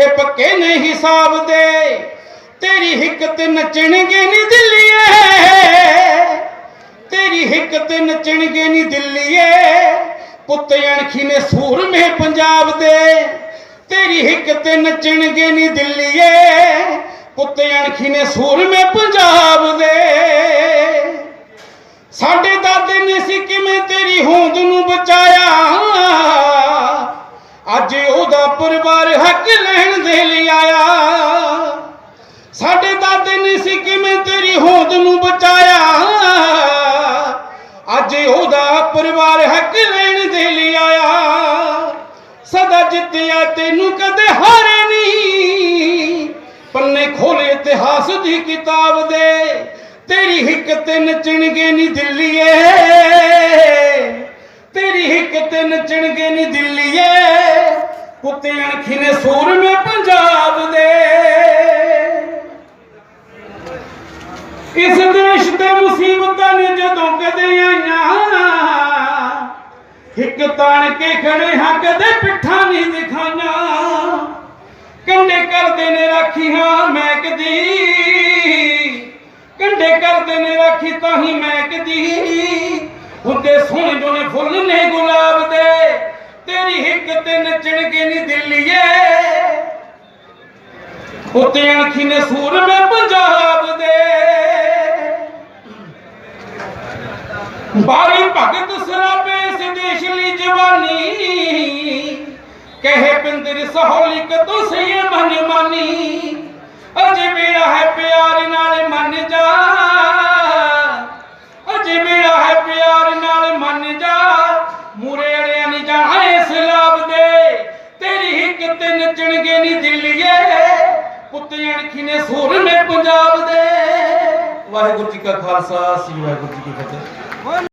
ਔਖੇ ਪੱਕੇ ਨੇ ਹਿਸਾਬ ਦੇ ਤੇਰੀ ਹਿੱਕ ਨੱਚਣਗੇ ਨੀ ਦਿੱਲੀਏ। ਤੇਰੀ ਹਿੱਕ ਨੱਚਣਗੇ ਨੀ ਦਿੱਲੀਏ। ਪੁੱਤ ਅਣਖੀ ਨੇ ਸੂਰਮੇ ਪੰਜਾਬ ਦੇ। ਤੇਰੀ ਹਿੱਕ ਤੇ ਨੱਚਣਗੇ ਨੀ ਦਿੱਲੀਏ। ਪੁੱਤ ਅਣਖੀ ਨੇ ਸੂਰਮੇ ਪੰਜਾਬ ਦੇ। ਸਾਡੇ ਦਾਦੇ ਨੇ ਸੀ ਕਿਵੇਂ ਤੇਰੀ ਹੋਂਦ ਨੂੰ ਬਚਾਇਆ? ਅੱਜ ਉਹਦਾ ਪਰਿਵਾਰ ਹੱਕ ਲੈਣ ਦੇ ਲਈ ਆਇਆ। ਸਾਡੇ ਦਾਦੇ ਨੇ ਸੀ ਕਿਵੇਂ ਤੇਰੀ ਹੋਂਦ ਨੂੰ ਬਚਾਇਆ। ਅੱਜ ਉਹਦਾ ਪਰਿਵਾਰ ਹੱਕ ਲੈਣ ਦੇ ਲਈ ਆਇਆ। ਸਦਾ ਜਿੱਤਿਆ ਤੈਨੂੰ ਕਦੇ ਹਾਰੇ ਨਹੀਂ। ਪੰਨੇ ਖੋਲੇ ਇਤਿਹਾਸ ਦੀ ਕਿਤਾਬ ਦੇ। ਤੇਰੀ ਹਿੱਕ ਤੇ ਨੱਚਣਗੇ ਨੀ ਦਿੱਲੀਏ। ਤੇਰੀ ਹਿੱਕ ਤੇ ਨੱਚਣਗੇ ਨੀ ਦਿੱਲੀਏ। ਕੁੱਤੇ ਅਣਖੀ ਨੇ ਸੂਰਮੇ ਪੰਜਾਬ ਦੇ। ਇਸ ਦੇਸ਼ ਤੇ ਮੁਸੀਬਤਾਂ ਨੇ ਜਦੋਂ ਕਦੇ ਆਈਆਂ ਹਿੱਕ ਤਾਣ ਕੇ ਖੜੇ ਹਾਂ, ਕਦੇ ਪਿੱਠਾਂ ਨਹੀਂ ਦਿਖਾਈਆਂ। ਕੰਡੇ ਕਰਦੇ ਨੇ ਰਾਖੀ, ਹਾਂ, ਮੈਂ ਕਦੀ। ਕੰਡੇ ਕਰਦੇ ਨੇ ਰਾਖੀ, ਤਾਂ ਹੀ ਮੈਂ ਕਦੀ। ਹੁੰਦੇ ਸੋਹਣੇ ਜੋਨੇ ਫੁੱਲ ਨੇ ਗੁਲਾਬ ਦੇ। ਤੇਰੀ ਹਿੱਕ ਤੇ ਨੱਚਣਗੇ ਨੀ ਉੱਤੇ ਅਣਖੀ ਨੇ ਸੂਰਮੇ ਪੰਜਾਬ ਦੇ। ਬਾਰੀ ਭਗਤ ਸਰਾਬੇ ਇਸ ਦੇਸ਼ ਲਈ ਜਵਾਨੀ। ਕਹੇ ਪਿੰਦਰ ਸਹੌਲਿਕ ਤੋਂ ਸਹੀ ਮਨ ਮਾਨੀ। ਅਜੇ ਮੇਰਾ ਹੈ ਪਿਆਰ ਨਾਲ ਮੰਨ ਜਾ। ਅਜੇ ਮੇਰਾ ਹੈ ਪਿਆਰ ਨਾਲ ਮੰਨ ਜਾ। ਮੂਰੇ ਅੜਿਆ ਨਹੀਂ ਜਾਣਾ ਇਸ ਲਾਭ ਦੇ। ਤੇਰੀ ਹਿੱਕ ਤੇ ਨੱਚਣਗੇ ਨਹੀਂ ਦਿੱਲੀਏ। ਪੁੱਤੇ ਅਣਖੀ ਨੇ ਸੂਰਮੇ ਪੰਜਾਬ ਦੇ। ਵਾਹਿਗੁਰੂ ਜੀ ਕਾ ਖਾਲਸਾ, ਸ੍ਰੀ ਵਾਹਿਗੁਰੂ ਜੀ ਕੀ ਫਤਿਹ।